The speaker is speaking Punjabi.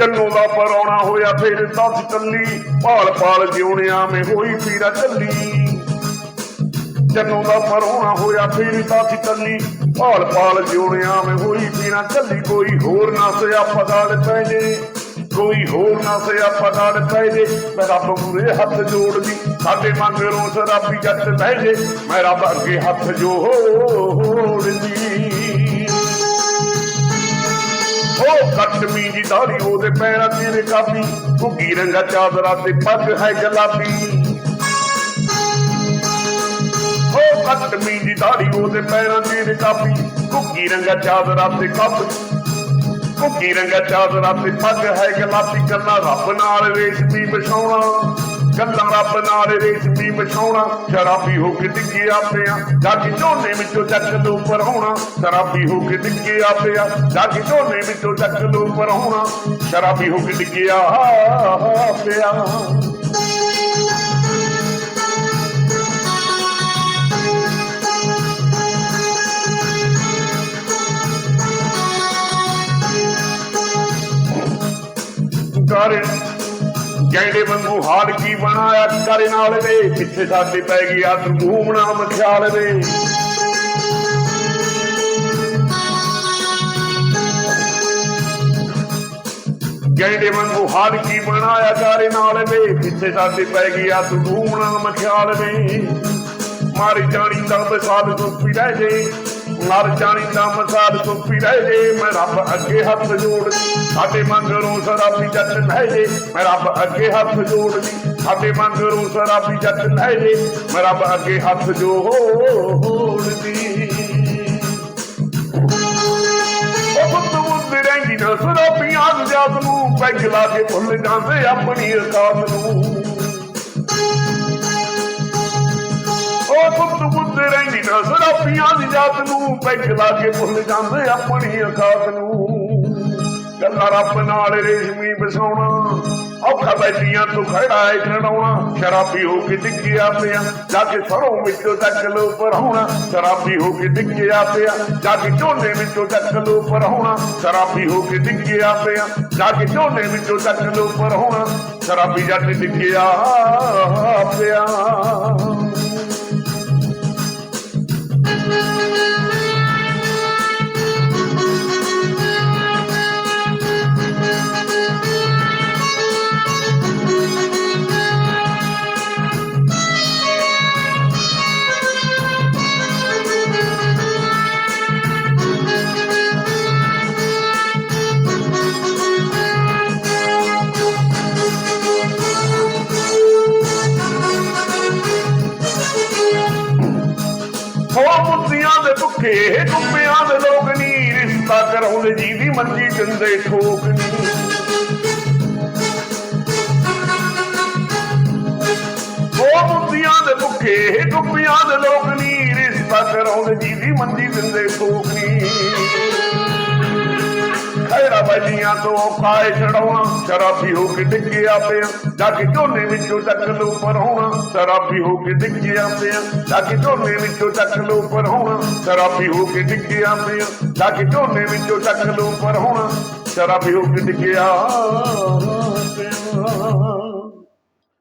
ਜੰਨੂ ਦਾ ਪਰੌਣਾ ਹੋਇਆ ਫੇਰ ਦੱਸ ਕੱਲੀ ਭਾਲ ਭਾਲ ਜਿਉਣਿਆ ਮੇ ਹੋਈ ਪੀਰਾ ਚੱਲੀ ਜੰਨੂ ਦਾ ਪਰੌਣਾ ਹੋਇਆ ਫਿਰ ਦੱਸ ਕੱਲੀ ਭਾਲ ਭਾਲ ਜਿਉਣਿਆ ਮੈਂ ਹੋਈ ਪੀਰਾ ਚੱਲੀ ਕੋਈ ਹੋਰ ਨਾ ਸਿਆ ਪਗਾਲ ਪੈ ਜੇ ਕੋਈ ਹੋਰ ਨਾ ਸਿਆ ਪਗਾਲ ਪੈ ਜੇ ਮੈਂ ਰੱਬ ਮੂਰੇ ਹੱਥ ਜੋੜਦੀ, ਸਾਡੇ ਮੰਗਰੋਂ ਸ਼ਰਾਬੀ ਜੱਟ ਬਹਿ ਜੇ। ਮੈਂ ਰੱਬ ਅੱਗੇ ਹੱਥ ਜੋੜਦੀ ਉਹ ਕੱਟਮੀ ਦਾੜੀ ਉਹਦੇ ਪੈਰਾਂ ਤੇ ਰਕਾਬੀ ਘੁੱਗੀ ਰੰਗਾ ਚਾਦਰਾ ਤੇ ਪੱਗ ਹੈ ਗੁਲਾਬੀ ਉਹ ਕੱਟਮੀ ਦੀ ਦਾੜੀ ਉਹਦੇ ਪੈਰਾਂ ਤੇਰੇ ਕਾਪੀ। ਘੁੱਗੀ ਰੰਗਾ ਚਾਦਰਾ ਤੇ ਕੱਪ। ਘੁੱਗੀ ਰੰਗਾ ਚਾਦਰਾ ਤੇ ਪੱਗ ਹੈ ਗਲਾਬੀ ਕੱਲਾ ਰੱਬ ਨਾਲ ਰੇਸ਼ਮੀ ਵਿਛਾਉਣਾ ਰੱਬ ਨਾਲ ਰੇਸ਼ਮੀ ਵਿਛਾਉਣਾ ਸ਼ਰਾਬੀ ਹੋ ਕੇ ਡਿੱਗੇ ਆਪਿਆ ਜੱਗ ਝੋਨੇ ਵਿੱਚੋਂ ਚੱਕ ਲੋ ਪਰਹੁਣਾ ਸ਼ਰਾਬੀ ਹੋ ਕੇ ਡਿੱਗੇ ਆਪਿਆ ਜੱਗ ਝੋਨੇ ਵਿੱਚੋਂ ਚੱਕ ਲੋ ਪਰਹੁਣਾ ਸ਼ਰਾਬੀ ਹੋ ਕੇ ਡਿੱਗਿਆ ਪਿਆ ਕਰ ਜੈਂਡੇ ਵਾਂਗੂ ਹਾਲ ਕੀ ਬਣਾਇਆ ਕਰੇ ਨਾਲ ਵੇ ਪਿੱਛੇ ਸਾਡੇ ਪੈ ਗਿਆ ਤੂੰ ਘੂਮਣਾ ਮਖਿਆਲ ਵੇ ਜੈਂਡੇ ਵਾਂਗੂ ਹਾਲ ਕੀ ਬਣਾਇਆ ਕਰੇ ਨਾਲ ਵੇ ਪਿੱਛੇ ਸਾਡੇ ਪੈ ਗਿਆ ਤੂੰ ਘੂਮਣਾ ਮਖਿਆਲ ਵੇ ਮਾਰੀ ਜਾਣੀ ਦਾ ਮਿਸਾਲ ਸੁਪੀ ਰਹਿ ਜੇ ਮਰ ਜਾਣੀ ਦਾ ਮਿਸਾਲ ਸੁਪੀ ਰਹਿ ਜੇ। ਮੈਂ ਰੱਬ ਅੱਗੇ ਹੱਥ ਜੋੜਦੀ, ਸਾਡੇ ਮੰਗਰੋਂ ਸ਼ਰਾਬੀ ਜੱਟ ਲੈ ਜੇ। ਮੈਂ ਰੱਬ ਅੱਗੇ ਹੱਥ ਜੋੜਦੀ, ਸਾਡੇ ਮੰਗਰੋਂ ਸ਼ਰਾਬੀ ਜੱਟ ਲੈ ਜੇ। ਮੈਂ ਰੱਬ ਅੱਗੇ ਹੱਥ ਜੋੜਦੀ। ਪੁੱਤ ਮੁੱਦ ਰਹਿੰਦੀ ਨਾ, ਸ਼ਰਾਬੀਆਂ ਨੂੰ ਜਾਤ ਨੂੰ ਪੈਗ ਲਾ ਕੇ ਭੁੱਲ ਜਾਂਦੇ ਆਪਣੀ ਔਕਾਤ ਨੂੰ। ਉਹ ਪੁੱਤ ਪੁੱਤ ਰਹਿੰਦੀ ਨਾ ਸਰਾਪੀਆਂ ਦੀ ਜਾਤ ਨੂੰ ਪੈਗ ਲਾ ਕੇ ਭੁੱਲ ਜਾਂਦੇ ਆਪਣੀ ਔਕਾਤ ਨੂੰ ਗੱਲਾਂ ਰੱਬ ਨਾਲ ਰੇਸ਼ਮੀ ਬਸਾਉਣਾ ਔਖਾ ਬੈਠੀਆਂ ਤੋਂ ਖੜਾ ਏ ਖੜਾਉਣਾ ਸ਼ਰਾਬੀ ਹੋ ਕੇ ਡਿੱਗਿਆ ਪਿਆ ਜਾ ਕੇ ਸਰੋਂ ਵਿੱਚੋਂ ਚੱਕ ਲੋ ਪਰਹੁਣਾ ਸ਼ਰਾਬੀ ਹੋ ਕੇ ਡਿੱਗਿਆ ਪਿਆ ਜਾ ਕੇ ਝੋਨੇ ਵਿੱਚੋਂ ਚੱਕ ਲੋ ਪਰਹੁਣਾ ਸ਼ਰਾਬੀ ਹੋ ਕੇ ਡਿੱਗਿਆ ਪਿਆ ਜਾ ਕੇ ਝੋਨੇ ਵਿੱਚੋਂ ਚੱਕ ਲੋ ਪਰਹੁਣਾ ਸ਼ਰਾਬੀ ਜੱਟ ਡਿੱਗਿਆ ਪਿਆ ਉਹ ਦੇ ਭੁੱਖੇ ਡੁੱਬਿਆਂ ਦੇ ਲੋਕ ਨੀ ਰਿਸ਼ਤਾ ਕਰਾਉਂਦੇ ਜੀ ਦੀ ਮੰਜੀ ਦਿੰਦੇ ਠੋਕ ਨੀ। ਉਹ ਮੁੱਦਿਆਂ ਦੇ ਭੁੱਖੇ ਡੁੱਬਿਆਂ ਦੇ ਲੋਕ ਨੀ ਰਿਸ਼ਤਾ ਕਰਾਉਂਦੇ ਜੀ ਦੀ ਮੰਜੀ ਦਿੰਦੇ ਸੋਖ ਨੀ। ਖੈਰਾ ਤੋਂ ਕਾਏ ਛਡਾਉਣਾ ਸ਼ਰਾਬੀ ਹੋ ਕੇ ਡਿੱਗਿਆ ਪਿਆ। ਜਾ ਕੇ ਝੋਨੇ ਵਿੱਚੋਂ ਚੱਕ ਲੋ ਪਰਹੁਣਾ ਸ਼ਰਾਬੀ ਹੋ ਕੇ ਡਿੱਗਿਆ ਪਿਆ। ਜਾ ਕੇ ਝੋਨੇ ਵਿੱਚੋਂ ਚੱਕ ਲੋ ਪਰਹੁਣਾ ਸ਼ਰਾਬੀ ਹੋ ਕੇ ਡਿੱਗਿਆ ਪਿਆ। ਜਾ ਕੇ ਝੋਨੇ ਵਿੱਚੋਂ ਚੱਕ ਲੋ ਪਰਹੁਣਾ ਸ਼ਰਾਬੀ ਹੋ ਕੇ ਡਿੱਗਿਆ ਪਿਆ।